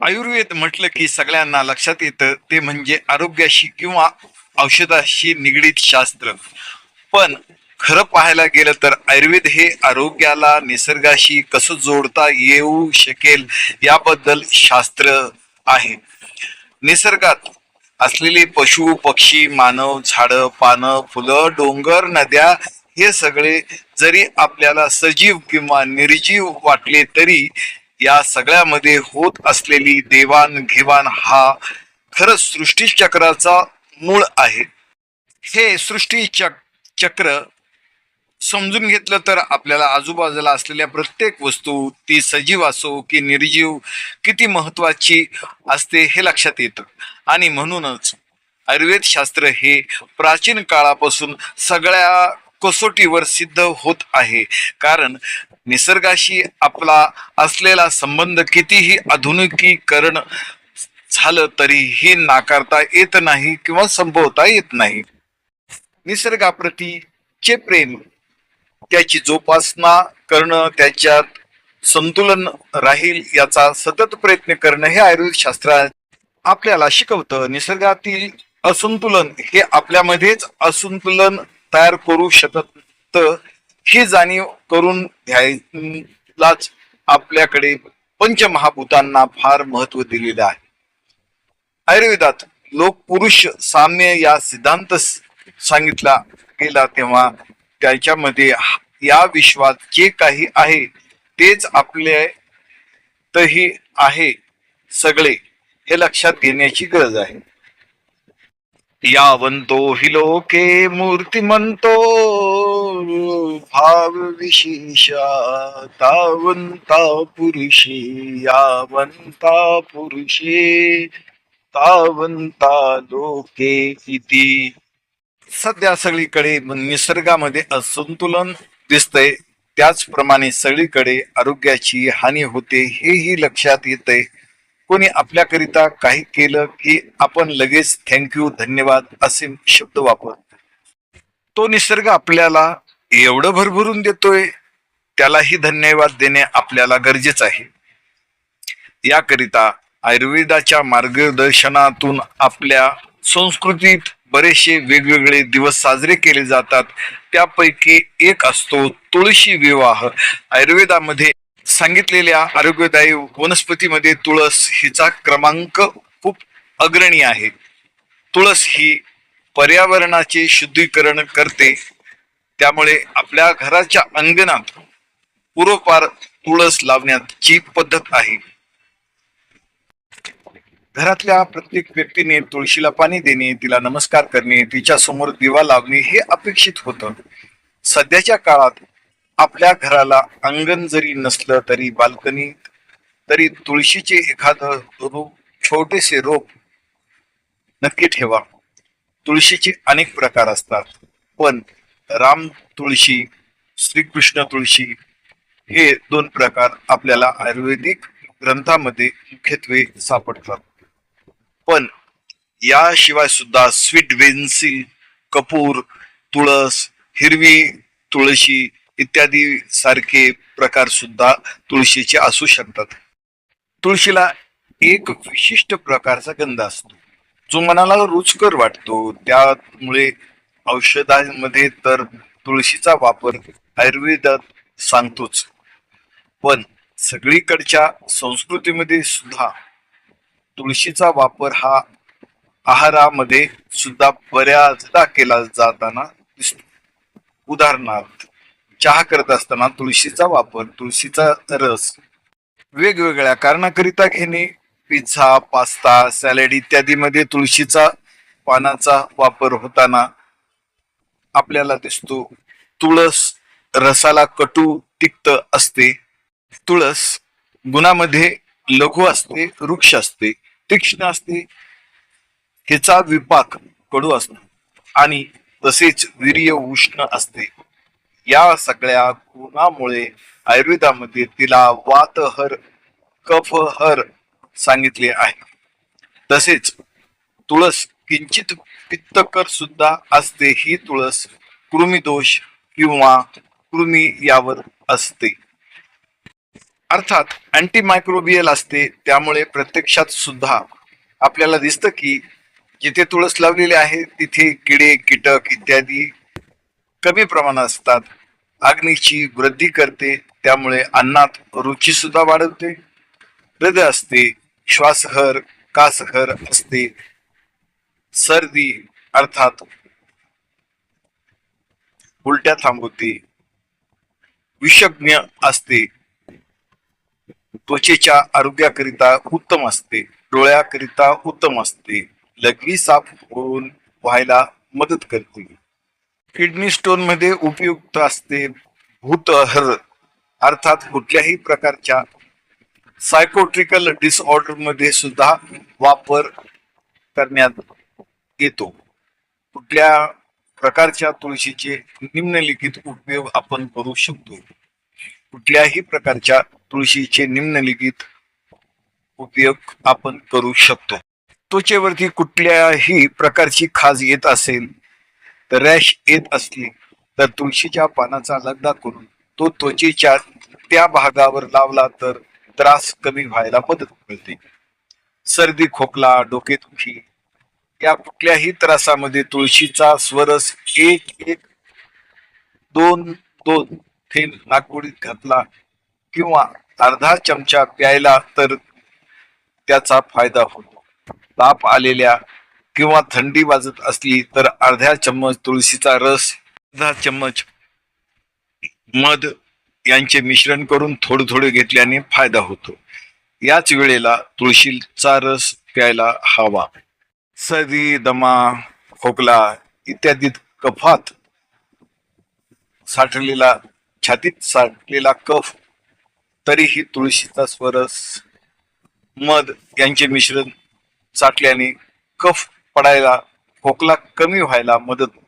आयुर्वेद म्हटलं की सगळ्यांना लक्षात येतं ते म्हणजे आरोग्याशी किंवा औषधाशी निगडीत शास्त्र. पण खरं पाहायला गेलं तर आयुर्वेद हे आरोग्याला निसर्गाशी कसं जोडता येऊ शकेल याबद्दल शास्त्र आहे. निसर्गात असलेले पशु पक्षी मानव झाडं पानं फुलं डोंगर नद्या हे सगळे जरी आपल्याला सजीव किंवा निर्जीव वाटले तरी या सगळ्यामध्ये होत असलेली देवाणघेवाण हा खरंच सृष्टी चक्राचा मूळ आहे. हे सृष्टी चक चक्र समजून घेतलं तर आपल्याला आजूबाजूला असलेल्या प्रत्येक वस्तू ती सजीव असो की निर्जीव किती महत्वाची असते हे लक्षात येतं. आणि म्हणूनच आयुर्वेद शास्त्र हे प्राचीन काळापासून सगळ्या कसोटीवर सिद्ध होत आहे. कारण निसर्गाशी आपला असलेला संबंध कितीही आधुनिकीकरण झालं तरीही नाकारता येत नाही किंवा संपवता येत नाही. निसर्गाप्रती चे प्रेम त्याची जोपासना करणं त्याच्यात संतुलन राहील याचा सतत प्रयत्न करणं हे आयुर्वेद शास्त्र आपल्याला शिकवतं. निसर्गातील असंतुलन हे आपल्यामध्येच असंतुलन तयार करू शकत. ही जाणीव करून घ्यायलाच आपल्याकडे पंचमहाभूतांना फार महत्त्व दिलेलं आहे. आयुर्वेदात लोक पुरुष साम्य या सिद्धांत सांगितला गेला तेव्हा त्याच्यामध्ये या विश्वात जे काही आहे तेच आपले तही आहे सगळे हे लक्षात घेण्याची गरज आहे. यावंतो हि लोके मूर्तिमंतो भाव विशेषा तावंता पुरुषे यावंता पुरुषे तावंता लोके इति। सध्या सगळीकडे निसर्गामध्ये असंतुलन दिसतंय. त्याचप्रमाणे सगळीकडे आरोग्याची हानी होते हेही लक्षात येतंय. कोणी आपल्याकरिता काही केलं की आपण लगेच थँक्यू धन्यवाद असे शब्द वापरतो. तो निसर्ग आपल्याला एवढं भरभरून देतोय त्यालाही धन्यवाद देणे आपल्याला गरजेचं आहे. याकरिता आयुर्वेदाच्या मार्गदर्शनातून आपल्या संस्कृतीत बरेचसे वेगवेगळे दिवस साजरे केले जातात. त्यापैकी एक असतो तुळशी विवाह. आयुर्वेदामध्ये सांगितलेल्या आरोग्यदायी वनस्पतीमध्ये तुळस हिचा क्रमांक खूप अग्रणी आहे. तुळस ही पर्यावरणाचे शुद्धीकरण करते. त्यामुळे आपल्या घराच्या अंगणात पूर्वपार तुळस लावण्याची पद्धत आहे. घरातल्या प्रत्येक व्यक्तीने तुळशीला पाणी देणे तिला नमस्कार करणे तिच्या समोर दिवा लावणे हे अपेक्षित होतं. सध्याच्या काळात आपल्या घराला अंगण जरी नसलं तरी बाल्कनी तरी तुळशीचे एखादं रोप छोटेसे रोप नक्की ठेवा. तुळशीचे अनेक प्रकार असतात. पण राम तुळशी श्रीकृष्ण तुळशी हे दोन प्रकार आपल्याला आयुर्वेदिक ग्रंथामध्ये मुख्यत्वे सापडतात. पण याशिवाय सुद्धा स्वीट वेन्सिल कपूर तुळस हिरवी तुळशी इत्यादी सारखे प्रकार सुद्धा तुळशीचे असू शकतात. तुळशीला एक विशिष्ट प्रकारचा गंध असतो. जो मनाला रुचकर वाटतो. त्यामुळे औषधांमध्ये तर तुळशीचा वापर आयुर्वेदात सांगतोच. पण सगळीकडच्या संस्कृतीमध्ये सुद्धा तुळशीचा वापर हा आहारामध्ये सुद्धा बऱ्याचदा केला जाताना दिसतो. उदाहरणार्थ चहा करत असताना तुळशीचा वापर तुळशीचा रस वेगवेगळ्या कारणाकरिता घेणे पिझ्झा पास्ता सॅलड इत्यादीमध्ये तुळशीचा पानाचा वापर होताना आपल्याला दिसतो. तुळस रसाला कटू तिक्त असते. तुळस गुणामध्ये लघु असते वृक्ष असते. तीक्ष्ण असते हिचा विपाक कडू असतो. आणि तसेच वीर्य उष्ण असते. या सगळ्या गुणामुळे आयुर्वेदामध्ये तिला वातहर कफहर सांगितले आहे. तसेच तुळस किंचित पित्तकर सुद्धा असते ही तुळस कृमिदोष किंवा कृमी यावर असते. अर्थात अँटीमायक्रोबियल असते त्यामुळे प्रत्यक्षात सुद्धा आपल्याला दिसतं की जिथे तुळस लावलेली आहे तिथे किडे कीटक इत्यादी कमी प्रमाणात असतात. अग्नीची वृद्धी करते त्यामुळे अन्नात रुची सुद्धा वाढवते. हृदय असते श्वासहर कासहर असते. सर्दी अर्थात उलट्या थांबवते. विषज्ञ असते. त्वचेच्या आरोग्याकरिता उत्तम असते. डोळ्याकरिता उत्तम असते. लघवी साफ होऊन व्हायला मदत करते. किडनी स्टोनमध्ये उपयुक्त असते भूतहर अर्थात कुठल्याही प्रकारच्या सायकोट्रिकल डिसऑर्डरमध्ये सुद्धा वापर करण्यात येतो. कुठल्या प्रकारच्या तुळशीचे निम्नलिखित उपयोग आपण करू शकतो? कुठल्याही प्रकारच्या तुळशीचे निम्नलिखित उपयोग आपण करू शकतो? त्वचेवरती कुठल्याही प्रकारची खाज येत असेल रॅश येत असली तर तुळशीच्या पानाचा लगदा करून तो त्वचेच्या त्या भागावर लावला तर त्रास कमी व्हायला मदत मिळते. सर्दी खोकला डोकेदुखी या कुठल्याही त्रासामध्ये तुळशीचा स्वरस एक एक दोन दोन थेंब नागपुडीत घातला किंवा अर्धा चमचा प्यायला तर त्याचा फायदा होतो. ताप आलेल्या किंवा थंडी वाजत असली तर अर्ध्या चम्मच तुळशीचा रस अर्धा चम्मच मध यांचे मिश्रण करून थोडे थोडे घेतल्याने फायदा होतो. याच वेळेला तुळशीचा रस प्यायला हवा. सर्दी दमा खोकला इत्यादी कफात साठलेला छातीत साठलेला कफ तरीही तुळशीचा स्वरस मध यांचे मिश्रण चाटल्याने कफ पडायला खोकला कमी व्हायला मदत